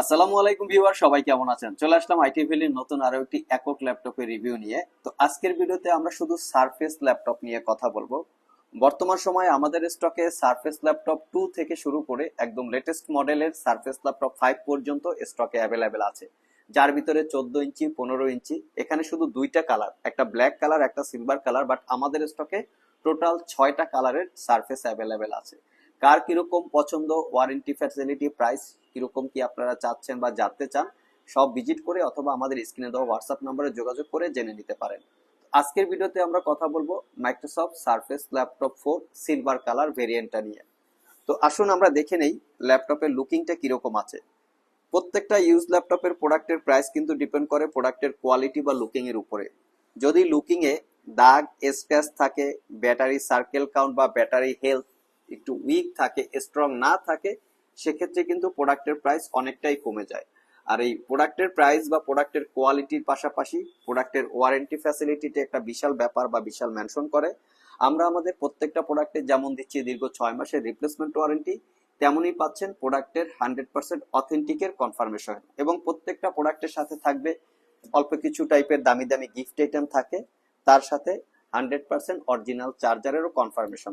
আসসালামু আলাইকুম ভিউয়ার, সবাই কেমন আছেন? চলে আসলাম আইটি ভ্যালির নতুন আরও একটি একক ল্যাপটপের রিভিউ নিয়ে। তো আজকের ভিডিওতে আমরা শুধু সারফেস ল্যাপটপ নিয়ে কথা বলব। বর্তমান সময়ে আমাদের স্টকে সারফেস ল্যাপটপ টু থেকে শুরু করে একদম লেটেস্ট মডেলের সারফেস ল্যাপটপ ফাইভ পর্যন্ত স্টকে অ্যাভেলেবেল আছে। যার ভিতরে চোদ্দ ইঞ্চি, পনেরো ইঞ্চি, এখানে শুধু দুইটা কালার, একটা ব্ল্যাক কালার, একটা সিলভার কালার বাট আমাদের স্টকে টোটাল ছয়টা কালারের সারফেস অ্যাভেলেবেল আছে। কার কীরকম পছন্দ ওয়ারেন্টি ফ্যাসিলিটি প্রাইস কীরকম কি আপনারা চাচ্ছেন বা জানতে চান, সব ভিজিট করে অথবা আমাদের স্ক্রিনে দেওয়া হোয়াটসঅ্যাপ নম্বরে যোগাযোগ করে জেনে নিতে পারেন। আজকের ভিডিওতে আমরা কথা বলব Microsoft Surface laptop four silver colour ভেরিয়েন্টটা নিয়ে। তো আসুন আমরা দেখে নেই ল্যাপটপের লুকিংটা কীরকম আছে। প্রত্যেকটা ইউজ ল্যাপটপের প্রোডাক্টের প্রাইস কিন্তু ডিপেন্ড করে প্রোডাক্টের কোয়ালিটি বা লুকিং এর উপরে। যদি লুকিংয়ে দাগ স্ক্র্যাচ থাকে ব্যাটারি সার্কেল কাউন্ট বা ব্যাটারি হেলথ একটু উইক থাকে স্ট্রং না থাকে, সেক্ষেত্রে কিন্তু প্রোডাক্টের প্রাইস অনেকটাই কমে যায়। আর এই প্রোডাক্টের প্রাইস বা প্রোডাক্টের কোয়ালিটির পাশাপাশি প্রোডাক্টের ওয়ারেন্টি ফ্যাসিলিটিতে একটা বিশাল ব্যাপার বা বিশাল মেনশন করে। আমরা আমাদের প্রত্যেকটা প্রোডাক্টে যেমন দিচ্ছি দীর্ঘ ছয় মাসের রিপ্লেসমেন্ট ওয়ারেন্টি তেমনই পাচ্ছেন প্রোডাক্টের হান্ড্রেড পার্সেন্ট অথেন্টিকের কনফার্মেশন এবং প্রত্যেকটা প্রোডাক্টের সাথে থাকবে অল্প কিছু টাইপের দামি দামি গিফট আইটেম থাকে, তার সাথে হান্ড্রেড পার্সেন্ট অরিজিনাল চার্জারেরও কনফার্মেশন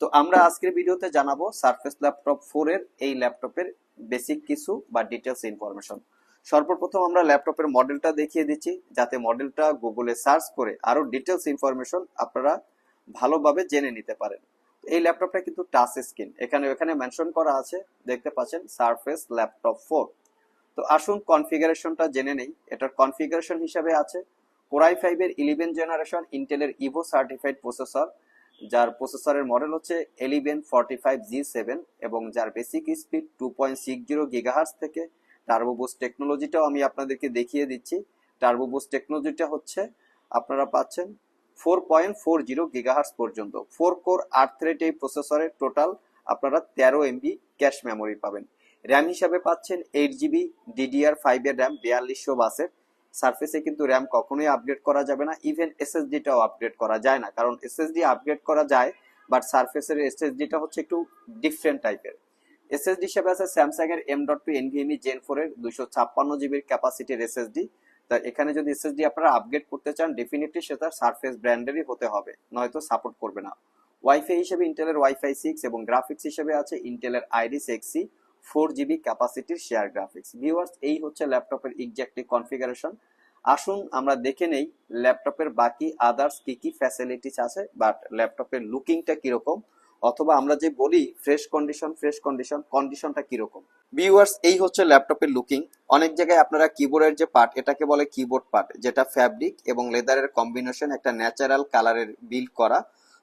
তো আমরা আজকের ভিডিওতে জানাব সারফেস ল্যাপটপ ফোর এর এই ল্যাপটপের বেসিক কিছু বা ডিটেলস ইনফরমেশন সর্বপ্রথম আমরা ল্যাপটপের মডেলটা দেখিয়ে দিচ্ছি, যাতে মডেলটা গুগলে সার্চ করে আরও ডিটেলস ইনফরমেশন আপনারা ভালোভাবে জেনে নিতে পারেন। এই ল্যাপটপটা কিন্তু টাচ স্ক্রিন এখানে এখানে মেনশন করা আছে, দেখতে পাচ্ছেন সারফেস ল্যাপটপ ফোর তো আসুন কনফিগারেশনটা জেনে নেই। এটার কনফিগারেশন হিসাবে আছে কোরাই ফাইভ এর ইলেভেন জেনারেশন ইন্টেলের ইভো সার্টিফাইড প্রসেসর যার প্রসেসরের মডেল হচ্ছে eleven forty five G seven এবং যার basic speed two point six zero gigahertz থেকে টার্বোবুস টেকনোলজিটাও আমি আপনাদেরকে দেখিয়ে দিচ্ছি। টার্বোবুস টেকনোলজিটা হচ্ছে, আপনারা পাচ্ছেন four point four zero gigahertz পর্যন্ত। ফোর কোর আট থ্রেড এই প্রসেসরের টোটাল আপনারা তেরো এমবি ক্যাশ মেমোরি পাবেন। র্যাম হিসাবে পাচ্ছেন এইট জিবি ডিডিআর ফাইভের র্যাম বিয়াল্লিশশো বাসের। সার্ফেসে কিন্তু র্যাম কখনোই আপগ্রেড করা যাবে না ইভেন এসএসডিটাও আপগ্রেড করা যায় না। কারণ এসএসডি আপগ্রেড করা যায় বাট সার্ফেসের এসএসডিটা হচ্ছে একটু ডিফারেন্ট টাইপের এসএসডি হিসেবে আছে স্যামসাং এর M dot two NVMe gen four এর দুশো ছাপ্পান্ন জিবির ক্যাপাসিটির এসএসডি তা এখানে যদি এসএসডি আপনারা আপগ্রেড করতে চান ডেফিনেটলি সেটা সার্ফেস ব্র্যান্ডেরই হতে হবে, নয়তো সাপোর্ট করবে না। ওয়াইফাই হিসেবে ইন্টেলের ওয়াইফাই সিক্স এবং গ্রাফিক্স হিসেবে আছে ইন্টেলের আইরিস এক্সি ফোর জিবি ক্যাপাসিটির শেয়ার গ্রাফিক্স ভিউয়ার্স এই হচ্ছে ল্যাপটপের এক্স্যাক্টলি কনফিগারেশন আসুন আমরা দেখে নেই ল্যাপটপের বাকি আদার্স কি কি ফ্যাসিলিটিস আছে বাট ল্যাপটপের লুকিংটা কীরকম? অথবা আমরা যে বলি ফ্রেশ কন্ডিশন ফ্রেশ কন্ডিশন কন্ডিশনটা কীরকম? ভিউয়ার্স এই হচ্ছে ল্যাপটপের লুকিং অনেক জায়গায় আপনারা কিবোর্ডের যে পার্ট এটাকে বলে কিবোর্ড পার্ট যেটা ফ্যাব্রিক এবং লেদারের কম্বিনেশন একটা ন্যাচারাল কালারের বিল্ড করা।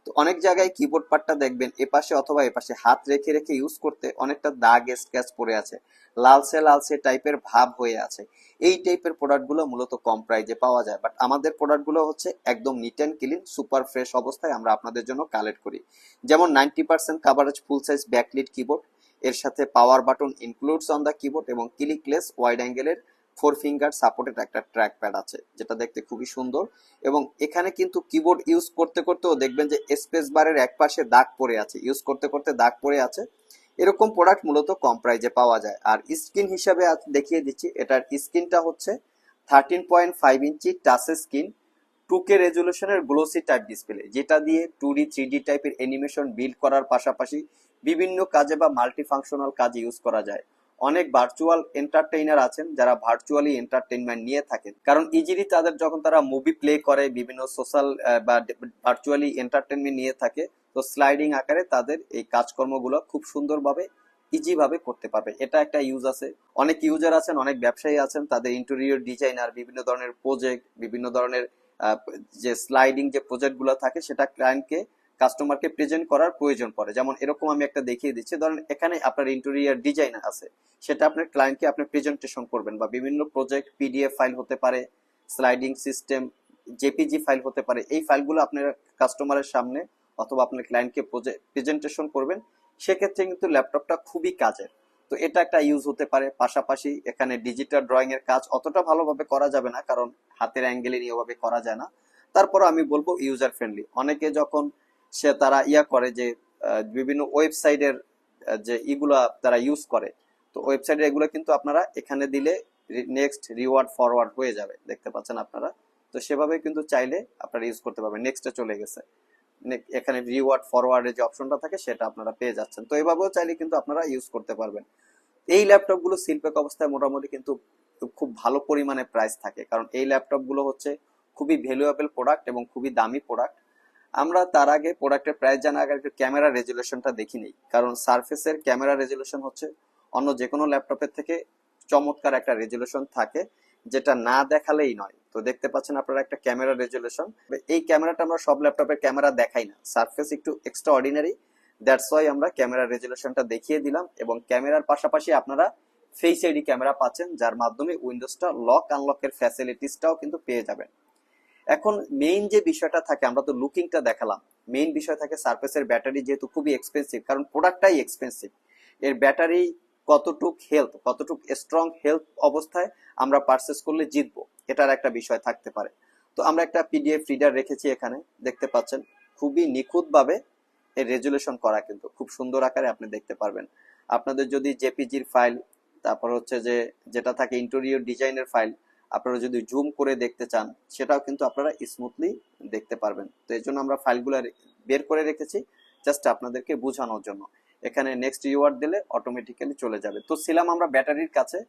তো অনেক জায়গায় কিবোর্ড পার্টটা দেখবেন, এপাশে অথবা এপাশে হাত রেখে রেখে ইউজ করতে অনেকটা দাগ স্ক্যাচ পড়ে আছে লালসে লালসে টাইপের ভাব হয়ে আছে। এই টাইপের প্রোডাক্টগুলো মূলত কম প্রাইজে পাওয়া যায়। বাট আমাদের প্রোডাক্টগুলো হচ্ছে একদম neat and clean super fresh অবস্থায় আমরা আপনাদের জন্য কালেক্ট করি। যেমন ninety percent coverage full size backlit keyboard এর সাথে power button includes on the keyboard এবং ক্লিকলেস ওয়াইড অ্যাঙ্গেলের ফোর ফিঙ্গার সাপোর্টেড একটা ট্র্যাক প্যাড আছে, যেটা দেখতে খুবই সুন্দর। এবং এখানে কিন্তু কিবোর্ড ইউজ করতে করতেও দেখবেন যে স্পেস বারের এক পাশে দাগ পড়ে আছে ইউজ করতে করতে দাগ পড়ে আছে। এরকম প্রোডাক্ট মূলত কম প্রাইজে পাওয়া যায়। আর স্ক্রিন হিসাবে দেখিয়ে দিচ্ছি, এটার স্ক্রিনটা হচ্ছে thirteen point five inch touch screen two K রেজলিউশনের glossy type display যেটা দিয়ে টু ডি থ্রি ডি টাইপের অ্যানিমেশন বিল্ড করার পাশাপাশি বিভিন্ন কাজে বা মাল্টি ফাংশনাল কাজে ইউজ করা যায়। অনেক ভার্চুয়াল এন্টারটেইনার আছেন যারা ভার্চুয়ালি এন্টারটেইনমেন্ট নিয়ে থাকেন। কারণ ইজিলি তাদের যখন তারা মুভি প্লে করে, বিভিন্ন সোশ্যাল বা ভার্চুয়ালি এন্টারটেনমেন্ট নিয়ে থাকে, তো স্লাইডিং আকারে তাদের এই কাজকর্মগুলো খুব সুন্দরভাবে ইজিভাবে করতে পারবে। এটা একটা ইউজ আছে। অনেক ইউজার আছেন, অনেক ব্যবসায়ী আছেন, তাদের ইন্টেরিয়র ডিজাইনার বিভিন্ন ধরনের প্রজেক্ট বিভিন্ন ধরনের যে স্লাইডিং যে প্রজেক্টগুলো থাকে, সেটা ক্লায়েন্টকে কাস্টমারকে প্রেজেন্ট করার প্রয়োজন পড়ে। যেমন এরকম আমি একটা দেখিয়ে দিচ্ছি। ধরেন এখানে আপনার ইন্টেরিয়র ডিজাইন আছে। সেটা আপনার ক্লায়েন্টকে আপনি প্রেজেন্টেশন করবেন বা বিভিন্ন প্রজেক্ট পিডিএফ ফাইল হতে পারে স্লাইডিং সিস্টেম জেপিজি ফাইল হতে পারে। এই ফাইলগুলো আপনার কাস্টমারের সামনে অথবা আপনার ক্লায়েন্টকে প্রেজেন্টেশন করবেন। সেক্ষেত্রে কিন্তু ল্যাপটপটা খুবই কাজের। তো এটা একটা ইউজ হতে পারে। পাশাপাশি এখানে ডিজিটাল ড্রয়িং এর কাজ অতটা ভালোভাবে করা যাবে না, কারণ হাতের অ্যাঙ্গেলে নিয়ে ওভাবে করা যায় না। তারপর আমি বলব ইউজার ফ্রেন্ডলি অনেকে যখন সে তারা ইয়া করে যে বিভিন্ন ওয়েবসাইটের যে ইগুলা তারা ইউজ করে। তো ওয়েবসাইটে এগুলো কিন্তু আপনারা এখানে দিলে নেক্সট রিওয়ার্ড ফরওয়ার্ড হয়ে যাবে, দেখতে পাচ্ছেন আপনারা। তো সেভাবে কিন্তু চাইলে আপনারা ইউজ করতে পারবেন নেক্সটে চলে গেছে। এখানে রিওয়ার্ড ফরওয়ার্ডের যে অপশনটা থাকে সেটা আপনারা পেয়ে যাচ্ছেন। তো এভাবেও চাইলে কিন্তু আপনারা ইউজ করতে পারবেন। এই ল্যাপটপগুলো শিল্পক অবস্থায় মোটামুটি কিন্তু খুব ভালো পরিমাণে প্রাইস থাকে। কারণ এই ল্যাপটপগুলো হচ্ছে খুবই ভ্যালুয়েবল প্রোডাক্ট এবং খুবই দামি প্রোডাক্ট আমরা তার আগে প্রোডাক্টের প্রাইস জানার আগে একটু ক্যামেরা রেজুলেশনটা দেখি নিই। কারণ সার্ফেসের ক্যামেরা রেজুলেশন হচ্ছে অন্য যে কোনো ল্যাপটপের থেকে চমৎকার একটা রেজুলেশন থাকে, যেটা না দেখালেই নয়। তো দেখতে পাচ্ছেন আপনারা একটা ক্যামেরা রেজুলেশন এই ক্যামেরাটা আমরা সব ল্যাপটপের ক্যামেরা দেখাই না। সার্ফেস একটু এক্সট্রা অর্ডিনারি দ্যাটস ওয়াই আমরা ক্যামেরা রেজুলেশনটা দেখিয়ে দিলাম এবং ক্যামেরার পাশাপাশি আপনারা ফেস আইডি ক্যামেরা পাচ্ছেন, যার মাধ্যমে উইন্ডোজটা লক আনলকের ফ্যাসিলিটিসটাও কিন্তু পেয়ে যাবেন। এখন মেইন যে বিষয়টা থাকে, আমরা তো লুকিংটা দেখালাম। মেইন বিষয় থাকে সার্ফেসের ব্যাটারি যেহেতু খুবই এক্সপেন্সিভ কারণ প্রোডাক্টটাই এক্সপেন্সিভ এর ব্যাটারি কতটুক হেলথ কতটুক স্ট্রং হেলথ অবস্থায় আমরা পারচেস করলে জিতবো, এটার একটা বিষয় থাকতে পারে। তো আমরা একটা পিডিএফ রিডার রেখেছি এখানে, দেখতে পাচ্ছেন? খুবই নিখুঁতভাবে এর রেজুলেশন করা কিন্তু, খুব সুন্দর আকারে আপনি দেখতে পারবেন। আপনাদের যদি জেপিজির ফাইল তারপর হচ্ছে যে, যেটা থাকে ইন্টেরিয়র ডিজাইনের ফাইল আপনারা যদি জুম করে দেখতে চান, সেটাও কিন্তু আপনারা স্মুথলি দেখতে পারবেন। তো এই জন্য আমরা ফাইলগুলো বের করে রেখেছি জাস্ট আপনাদেরকে বোঝানোর জন্য। এখানে নেক্সট রিওয়ার্ড দিলে অটোমেটিক্যালি চলে যাবে। তো ছিলাম আমরা ব্যাটারির কাছে,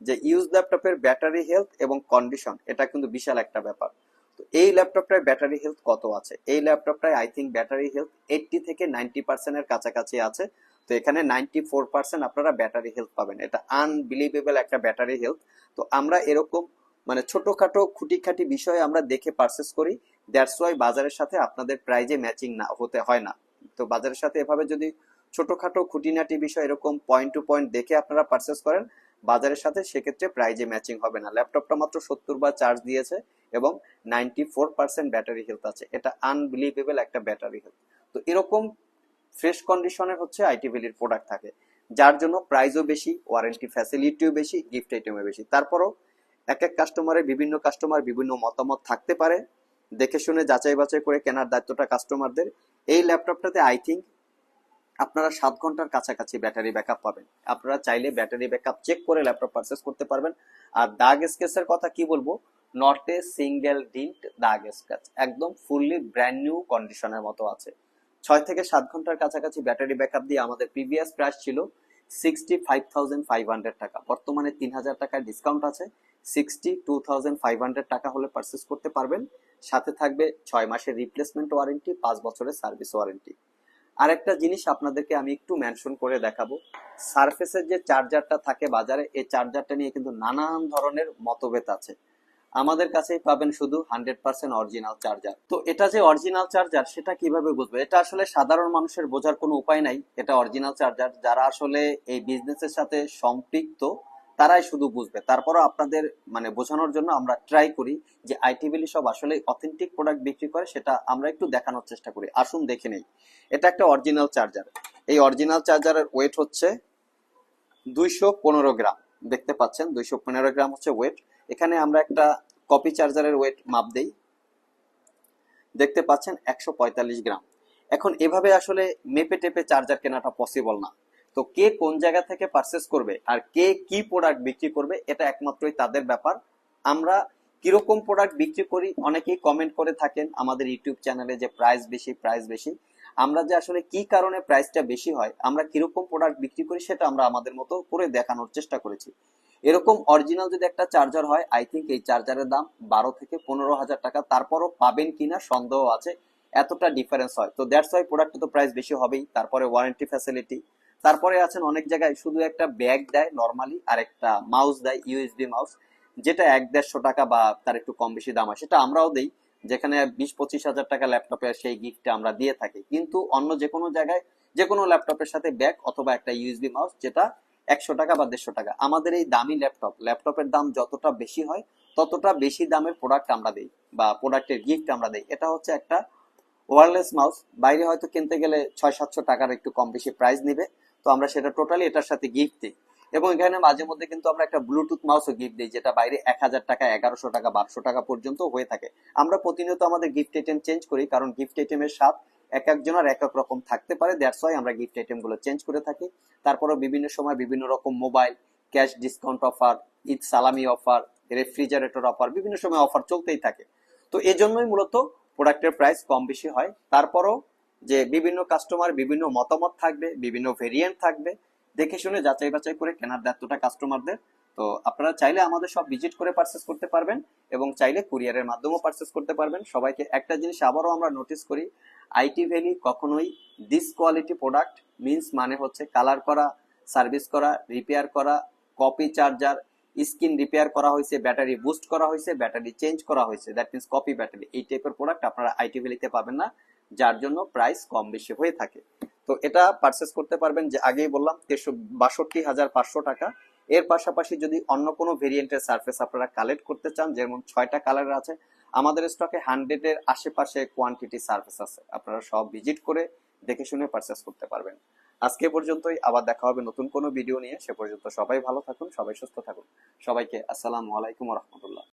যে ইউজ ল্যাপটপের ব্যাটারি হেলথ এবং কন্ডিশন এটা কিন্তু বিশাল একটা ব্যাপার। তো এই ল্যাপটপটায় ব্যাটারি হেলথ কত আছে? এই ল্যাপটপটায় I think battery health eighty থেকে নাইনটি পার্সেন্টের কাছাকাছি আছে। তো এখানে নাইনটি ফোর পার্সেন্ট আপনারা ব্যাটারি হেলথ পাবেন। এটা আনবিলিভেবল একটা ব্যাটারি হেলথ তো আমরা এরকম মানে ছোটখাটো খুঁটিখাটি বিষয়ে আমরা দেখে পারচেস করি দ্যাটস ওয়াই বাজারের সাথে আপনাদের প্রাইজে ম্যাচিং না হতে হয় না। তো বাজারের সাথে এভাবে যদি ছোটখাটো খুঁটিনাটি বিষয় এরকম পয়েন্ট টু পয়েন্ট দেখে আপনারা পারচেস করেন, বাজারের সাথে সেক্ষেত্রে প্রাইজে ম্যাচিং হবে না। ল্যাপটপটা মাত্র সত্তর বার চার্জ দিয়েছে এবং ninety four percent battery health আছে। এটা আনবিলিভেবল একটা ব্যাটারি হেলথ তো এরকম ফ্রেশ কন্ডিশনের হচ্ছে আইটি ভ্যালির প্রোডাক্ট থাকে। যার জন্য প্রাইসও বেশি ওয়ারেন্টি ফ্যাসিলিটিও বেশি গিফট আইটেমও বেশি। তারপরও এক এক কাস্টমারের বিভিন্ন কাস্টমার বিভিন্ন মতামত থাকতে পারে। দেখে শুনে যাচাই বাছাই করে কেনার দায়িত্বটা কাস্টমারদের এই ল্যাপটপটাতে আই থিঙ্ক আপনারা সাত ঘণ্টার কাছাকাছি ব্যাটারি ব্যাকআপ পাবেন। আপনারা চাইলে ব্যাটারি ব্যাকআপ চেক করে ল্যাপটপ পারচেস করতে পারবেন। আর দাগ স্কেচের কথা কি বলব? নট এ সিঙ্গেল ডিন্ট দাগ স্কেচ একদম ফুললি ব্র্যান্ড নিউ কন্ডিশনের মতো আছে। ছয় থেকে সাত ঘণ্টার কাছাকাছি ব্যাটারি ব্যাকআপ দিয়ে আমাদের প্রিভিয়াস প্রাইস ছিল sixty five thousand five hundred টাকা। বর্তমানে তিন হাজার টাকার ডিসকাউন্ট আছে। Sixty two thousand five hundred টাকা হলে পারচেস করতে পারবেন। সাথে থাকবে ছয় মাসের রিপ্লেসমেন্ট ওয়ারেন্টি পাঁচ বছরের সার্ভিস ওয়ারেন্টি আরেকটা জিনিস আপনাদেরকে আমি একটু মেনশন করে দেখাবো। সারফেসের যে চার্জারটা থাকে বাজারে, এই চার্জারটা নিয়ে কিন্তু নানান ধরনের মতভেদ আছে। আমাদের কাছেই পাবেন শুধু হান্ড্রেড পার্সেন্ট অরিজিনাল চার্জার তো এটা যে অরিজিনাল চার্জার সেটা কীভাবে বুঝব? এটা আসলে সাধারণ মানুষের বোঝার কোনো উপায় নাই। এটা অরিজিনাল চার্জার যারা আসলে এই বিজনেসের সাথে সম্পৃক্ত তারাই শুধু বুঝবে। তারপরও আপনাদের মানে বোঝানোর জন্য আমরা ট্রাই করি যে আইটি বিলি সব আসলে অথেন্টিক প্রোডাক্ট বিক্রি করে, সেটা আমরা একটু দেখানোর চেষ্টা করি। আসুন দেখে নেই। এটা একটা অরিজিনাল চার্জার এই অরিজিনাল চার্জারের ওয়েট হচ্ছে দুইশো পনেরো গ্রাম। দেখতে পাচ্ছেন, দুইশো পনেরো গ্রাম হচ্ছে ওয়েট এখানে আমরা একটা কপি চার্জারের ওয়েট মাপ দেই। দেখতে পাচ্ছেন, একশো পঁয়তাল্লিশ গ্রাম। এখন এভাবে আসলে মেপে টেপে চার্জার কেনাটা পসিবল না। তো কে কোন জায়গা থেকে পারচেস করবে আর কে কি প্রোডাক্ট বিক্রি করবে, এটা একমাত্রই তাদের ব্যাপার। আমরা কীরকম প্রোডাক্ট বিক্রি করি, অনেকেই কমেন্ট করে থাকেন আমাদের ইউটিউব চ্যানেলে যে প্রাইস বেশি প্রাইস বেশি। আমরা যে আসলে কি কারণে প্রাইসটা বেশি হয়, আমরা কীরকম প্রোডাক্ট বিক্রি করি সেটা আমরা আমাদের মতো করে দেখানোর চেষ্টা করেছি। এরকম অরিজিনাল যদি একটা চার্জার হয় আই থিঙ্ক এই চার্জারের দাম বারো থেকে পনেরো হাজার টাকা। তারপরও পাবেন কিনা সন্দেহ আছে, এতটা ডিফারেন্স হয়। তো দ্যাটস ওয়াই প্রোডাক্টে তো প্রাইস বেশি হবেই, তারপরে ওয়ারেন্টি ফ্যাসিলিটি তারপরে আছেন অনেক জায়গায় শুধু একটা ব্যাগ দেয় নর্মালি আর একটা মাউস দেয় ইউএসবি মাউস যেটা এক দেড়শো টাকা বা তার একটু কম বেশি দাম হয়। সেটা আমরাও দিই, যেখানে বিশ পঁচিশ হাজার টাকা ল্যাপটপে সেই গিফটটা আমরা দিয়ে থাকি। কিন্তু অন্য যে কোনো জায়গায় যে কোনো ল্যাপটপের সাথে ব্যাগ অথবা একটা ইউএসবি মাউস যেটা একশো টাকা বা দেড়শো টাকা। আমাদের এই দামি ল্যাপটপ ল্যাপটপের দাম যতটা বেশি হয়, ততটা বেশি দামের প্রোডাক্ট আমরা দিই বা প্রোডাক্টের গিফট আমরা দিই। এটা হচ্ছে একটা ওয়ারলেস মাউস বাইরে হয়তো কিনতে গেলে ছয় সাতশো টাকার একটু কম বেশি প্রাইস নিবে। তো আমরা সেটা টোটালি এটার সাথে গিফট দিই। এবং এখানে মাঝে মধ্যে কিন্তু আমরা একটা ব্লুটুথ মাউসও গিফট দিই, যেটা বাইরে এক হাজার টাকা, এগারোশো টাকা, বারোশো টাকা পর্যন্ত হয়ে থাকে। আমরা প্রতিনিয়ত আমাদের গিফট আইটেম চেঞ্জ করি, কারণ গিফট আইটেমের স্বাদ এক একজনের এক এক রকম থাকতে পারে। দ্যাটস ওয়াই আমরা গিফট আইটেমগুলো চেঞ্জ করে থাকি। তারপরেও বিভিন্ন সময় বিভিন্ন রকম mobile cash discount offer Eid সালামি অফার রেফ্রিজারেটর অফার বিভিন্ন সময় অফার চলতেই থাকে। তো এই জন্যই মূলত প্রোডাক্টের প্রাইস কম বেশি হয়। তারপরও যে বিভিন্ন কাস্টমার বিভিন্ন মতামত থাকবে, বিভিন্ন ভেরিয়েন্ট থাকবে, দেখে শুনে যাচাই বাছাই করে কেনার দায়িত্বটা কাস্টমারদের তো আপনারা চাইলে আমাদের সব ভিজিট করে পারচেস করতে পারবেন এবং চাইলে কুরিয়ারের মাধ্যমেও পারচেস করতে পারবেন। সবাইকে একটা জিনিস আবারও আমরা নোটিস করি আইটি ভ্যালি কখনোই দিস কোয়ালিটি প্রোডাক্ট মিন্স মানে হচ্ছে কালার করা সার্ভিস করা রিপেয়ার করা কপি চার্জার স্ক্রিন রিপেয়ার করা হয়েছে ব্যাটারি বুস্ট করা হয়েছে ব্যাটারি চেঞ্জ করা হয়েছে। দ্যাট মিনস কপি ব্যাটারি এই টাইপের প্রোডাক্ট আপনারা আইটি ভ্যালিতে পাবেন না। যার জন্য প্রাইস কম বেশি হয়ে থাকে। তো এটা পারচেস করতে পারবেন যে আগেই বললাম, তেরোশো বাষট্টি হাজার পাঁচশো টাকা। এর পাশাপাশি যদি অন্য কোনো ভেরিয়েন্টের সার্ফেস আপনারা কালেক্ট করতে চান, যেমন ছয়টা কালার আছে, আমাদের স্টকে হান্ড্রেডের আশেপাশে কোয়ান্টিটি সার্ফেস আছে। আপনারা সব ভিজিট করে দেখে শুনে পারচেস করতে পারবেন। আজকে পর্যন্তই, আবার দেখা হবে নতুন কোনো ভিডিও নিয়ে। সে পর্যন্ত সবাই ভালো থাকুন, সবাই সুস্থ থাকুন। সবাইকে আসসালামু আলাইকুম রহমতুল্লাহ।